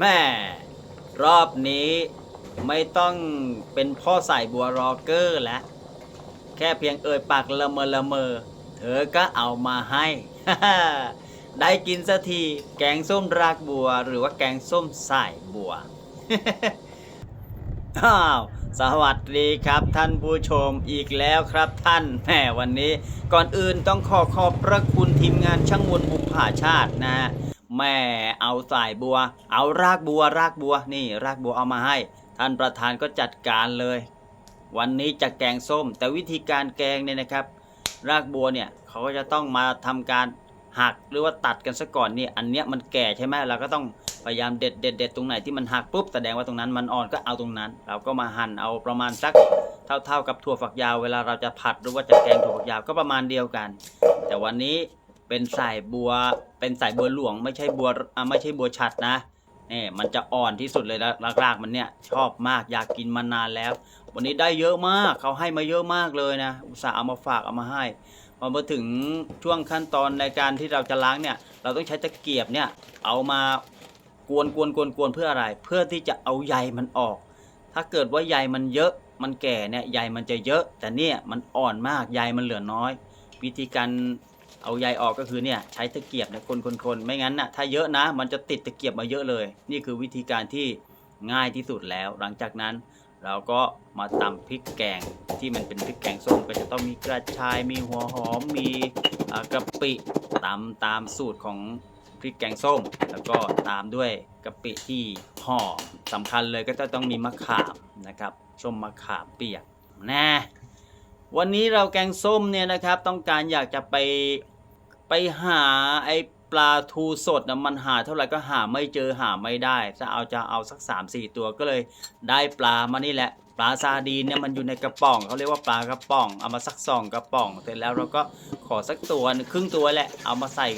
แม่รอบนี้ไม่ต้องเป็นพ่อสายบัวรอเกอร์แล้วแค่เพียงเอ่ยปากละเมอละเมอ เธอก็เอามาให้ ได้กินสักทีแกงส้มรากบัว หรือว่าแกงส้มสายบัวอ้าวสวัสดีครับท่านผู้ชมอีกแล้วครับท่านแหมวันนี้ ก่อนอื่นต้องขอขอบพระคุณทีมงานช่างวนบุพาชาตินะ แม่เอาสายบัว เอารากบัวรากบัวนี่รากบัวเอามาให้ ท่านประธานก็จัดการเลย วันนี้จะแกงส้ม แต่วิธีการแกงเนี่ยนะครับ รากบัวเนี่ยเขาก็จะต้องมาทำการหักหรือว่าตัดกันซะก่อนนี่อันเนี้ยมันแก่ใช่ไหมเราก็ต้องพยายามเด็ดเด็ดเด็ดตรงไหนที่มันหักปุ๊บแสดงว่าตรงนั้นมันอ่อนก็เอาตรงนั้น เราก็มาหั่นเอาประมาณสักเท่าเท่ากับถั่วฝักยาวเวลาเราจะผัดหรือว่าจะแกงถั่วฝักยาวก็ประมาณเดียวกัน แต่วันนี้ เป็นสายบัว เป็นสายบัวหลวง ไม่ใช่บัวอ่าไม่ใช่บัวฉัดนะนี่มันจะอ่อนที่สุดเลยแล้วรากๆมันเนี่ย ชอบมากอยากกินมานานแล้ว วันนี้ได้เยอะมากเขาให้มาเยอะมากเลยนะอุตส่าห์เอามาฝากเอามาให้พอมาถึงช่วงขั้นตอนในการที่เราจะล้างเนี่ย เราต้องใช้ตะเกียบเนี่ย เอามากวนกวนกวนกวนเพื่ออะไร เพื่อที่จะเอาใยมันออก ถ้าเกิดว่าใยมันเยอะ มันแก่เนี่ยใยมันจะเยอะ แต่เนี่ยมันอ่อนมากใยมันเหลือน้อย วิธีการ เอาใยออกก็คือเนี่ยใช้ตะเกียบเนี่ยคนคนคนไม่งั้นนะถ้าเยอะนะ มันจะติดตะเกียบมาเยอะเลย นี่คือวิธีการที่ง่ายที่สุดแล้ว หลังจากนั้นเราก็มาตำพริกแกงที่มันเป็นพริกแกงส้มก็จะต้องมีกระชายมีหัวหอมมีกะปิตำตามสูตรของพริกแกงส้ม แล้วก็ตามด้วยกะปิที่ห่อสำคัญเลยก็จะต้องมีมะขามนะครับส้มมะขามเปียกแน่วันนี้เราแกงส้มเนี่ยนะครับ ต้องการอยากจะไป ไปหาไอปลาทูสดนะมันหาเท่าไหร่ก็หาไม่เจอหาไม่ได้จะเอาจะเอาสัก 3-4 ตัวก็เลยได้ปลามานี่แหละ ปลาซาดีนเนี่ยมันอยู่ในกระป๋องเขาเรียกว่าปลากระป๋อง เอามาสักสองกระป๋อง เสร็จแล้วเราก็ขอสักตัวครึ่งตัวแหละ เอามาใส่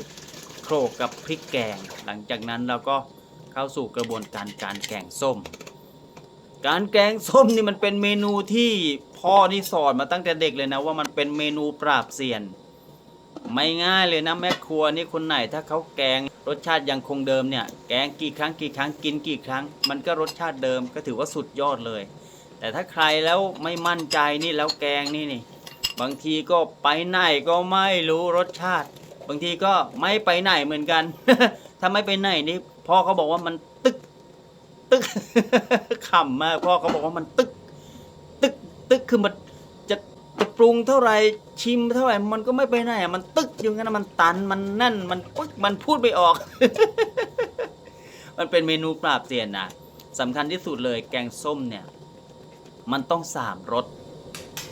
โขลกกับพริกแกง หลังจากนั้นเราก็เข้าสู่กระบวนการการแกงส้ม การแกงส้มนี่มันเป็นเมนูที่พ่อนี่สอนมาตั้งแต่เด็กเลยนะว่ามันเป็นเมนูปราบเซียน ไม่ง่ายเลยนะแม่ครัวนี่คนไหนถ้าเขาแกงรสชาติยังคงเดิมเนี่ย แกงกี่ครั้งกี่ครั้งกินกี่ครั้ง มันก็รสชาติเดิมก็ถือว่าสุดยอดเลย แต่ถ้าใครแล้วไม่มั่นใจนี่แล้วแกงนี่นี่ บางทีก็ไปไหนก็ไม่รู้รสชาติ บางทีก็ไม่ไปไหนเหมือนกัน ถ้าไม่ไปไหนนี่พ่อเขาบอกว่ามันตึก ตึกขำมากพ่อเขาบอกว่ามันตึก ตึกตึกคือมัน จะปรุงเท่าไหร่ชิมเท่าไหร่มันก็ไม่ไปไหนอะมันตึกอยู่งั้นะมันตันมันแน่นมันปึ๊กมันพูดไม่ออก มันเป็นเมนูปราบเซียนนะสำคัญที่สุดเลยแกงส้มเนี่ย มันต้องสามรส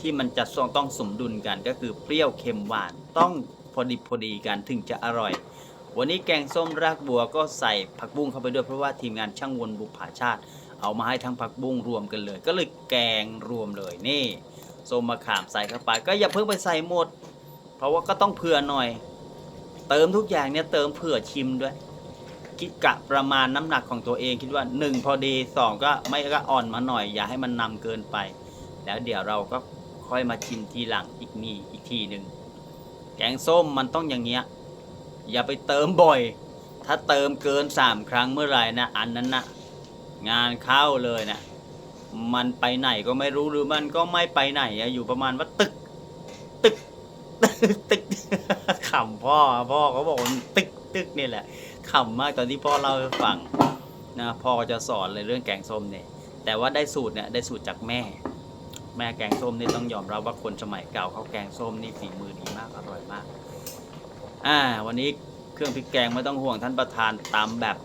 ที่มันจะต้องสมดุลกันก็คือเปรี้ยวเค็มหวานต้องพอดีพอดีกันถึงจะอร่อย วันนี้แกงส้มรากบัวก็ใส่ผักบุ้งเข้าไปด้วยเพราะว่าทีมงานช่างวนบุผาชาติ เอามาให้ทั้งผักบุ้งรวมกันเลย ก็เลยแกงรวมเลยนี่ ส้มมะขามใส่เข้าไป ก็อย่าเพิ่งไปใส่หมด เพราะว่าก็ต้องเผื่อหน่อย เติมทุกอย่างเนี่ยเติมเผื่อชิมด้วย คิดกะประมาณน้ำหนักของตัวเองคิดว่า 1 พอดี2ก็ไม่ก็อ่อนมาหน่อย อย่าให้มันนำเกินไป แล้วเดี๋ยวเราก็ค่อยมาชิมทีหลังอีกนี่อีกทีหนึ่งแกงส้มมันต้องอย่างเงี้ยอย่าไปเติมบ่อย ถ้าเติมเกิน3ครั้งเมื่อไหร่นะอันนั้นนะงานเข้าเลยนะ มันไปไหนก็ไม่รู้หรือมันก็ไม่ไปไหนอะอยู่ประมาณว่าตึก ตึก ตึกขำพ่อพ่อเขาบอกตึกตึกนี่แหละขำมากตอนที่พ่อเล่าให้ฟังนะพ่อก็จะสอนเลยเรื่องแกงส้มเนี่ย แต่ว่าได้สูตรเนี่ยได้สูตรจากแม่ แม่แกงส้มนี่ต้องยอมรับว่าคนสมัยเก่าเขาแกงส้มนี่ฝีมือดีมากอร่อยมาก อ่า วันนี้เครื่องพริกแกงไม่ต้องห่วงท่านประธานตำแบบ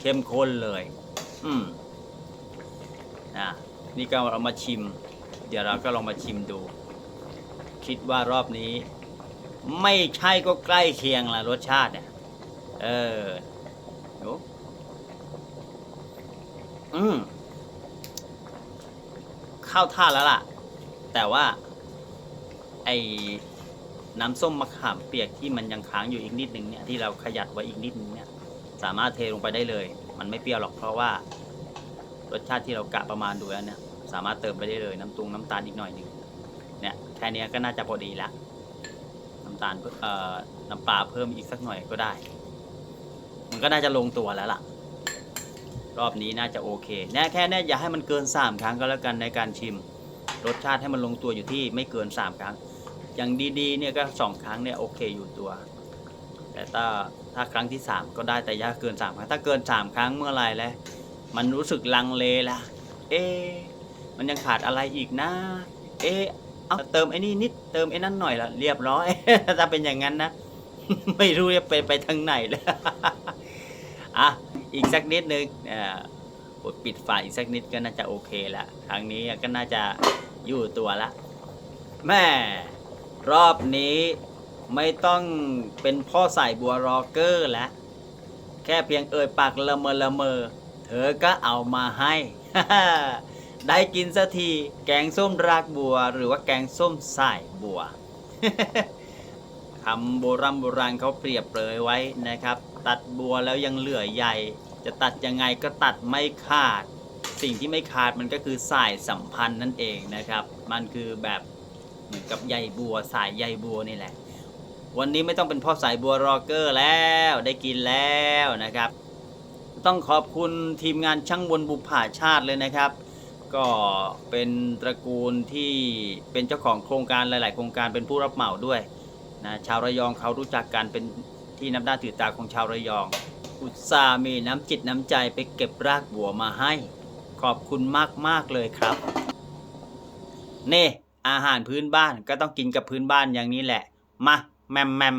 เข้มข้นเลย อืมอ่า นี่ก็เรามาชิม เดี๋ยวเราก็ลองมาชิมดู คิดว่ารอบนี้ ไม่ใช่ก็ใกล้เคียงละรสชาติเนี่ยเออโอ้อืมเข้าท่าแล้วล่ะ แต่ว่า ไอ้น้ำส้มมะขามเปียกที่มันยังค้างอยู่อีกนิดนึงเนี่ยที่เราขยัดไว้อีกนิดนึงเนี่ยสามารถเทลงไปได้เลย มันไม่เปรี้ยวหรอกเพราะว่า รสชาติที่เรากะประมาณดูแล้วเนี่ย สามารถเติมไปได้เลยน้ำตรงน้ำตาลอีกหน่อยหนึ่งเนี่ยแค่นี้ก็น่าจะพอดีละน้ำตาลเพิ่มเอ่อน้ำปลาเพิ่มอีกสักหน่อยก็ได้ มันก็น่าจะลงตัวแล้วล่ะ รอบนี้น่าจะโอเคแน่แค่แน่อย่าให้มันเกิน3ครั้งก็แล้วกันในการชิม รสชาติให้มันลงตัวอยู่ที่ไม่เกิน3ครั้ง อย่างดีๆเนี่ยก็2ครั้งเนี่ยโอเคอยู่ตัว แต่ถ้าถ้าครั้งที่ 3 ก็ได้แต่อย่าเกิน3ครั้งถ้าเกิน3ครั้งเมื่อไรแล้วมันรู้สึกลังเลละเอ๊ะ มันยังขาดอะไรอีกนะ เอ๊ะเอาเติมไอ้นี่นิดเติมไอ้นั่นหน่อยละเรียบร้อย ถ้าเป็นอย่างนั้นนะ ไม่รู้จะไปไปทางไหนเลยอะอีกสักนิดนึงอ่ากดปิดฝาอีกสักนิดก็น่าจะโอเคละครั้งนี้ก็น่าจะอยู่ตัวละแม่รอบนี้ไม่ต้องเป็นพ่อสายบัวรอเกอร์แล้วแค่เพียงเอ่ยปากละเมอละเมอ เธอก็เอามาให้ ได้กินสักทีแกงส้มรากบัว หรือว่าแกงส้มสายบัวคำโบราณโบราณเขาเปรียบเปรยไว้นะครับ ตัดบัวแล้วยังเหลือใยจะตัดยังไงก็ตัดไม่ขาด สิ่งที่ไม่ขาดมันก็คือสายสัมพันธ์นั่นเองนะครับ มันคือแบบเหมือนกับใยบัวสายใยบัวนี่แหละ วันนี้ไม่ต้องเป็นพ่อสายบัวรอเกอร์แล้วได้กินแล้วนะครับ ต้องขอบคุณทีมงานช่างบนบุพผาชาติเลยนะครับ ก็เป็นตระกูลที่เป็นเจ้าของโครงการหลาย ๆ โครงการเป็นผู้รับเหมาด้วยนะชาวระยองเขารู้จักกันเป็นที่นับหน้าถือตาของชาวระยอง อุตส่าห์มีน้ำจิตน้ำใจไปเก็บรากบัวมาให้ ขอบคุณมาก ๆ เลยครับเน่อาหารพื้นบ้านก็ต้องกินกับพื้นบ้านอย่างนี้แหละ มาแมมแมม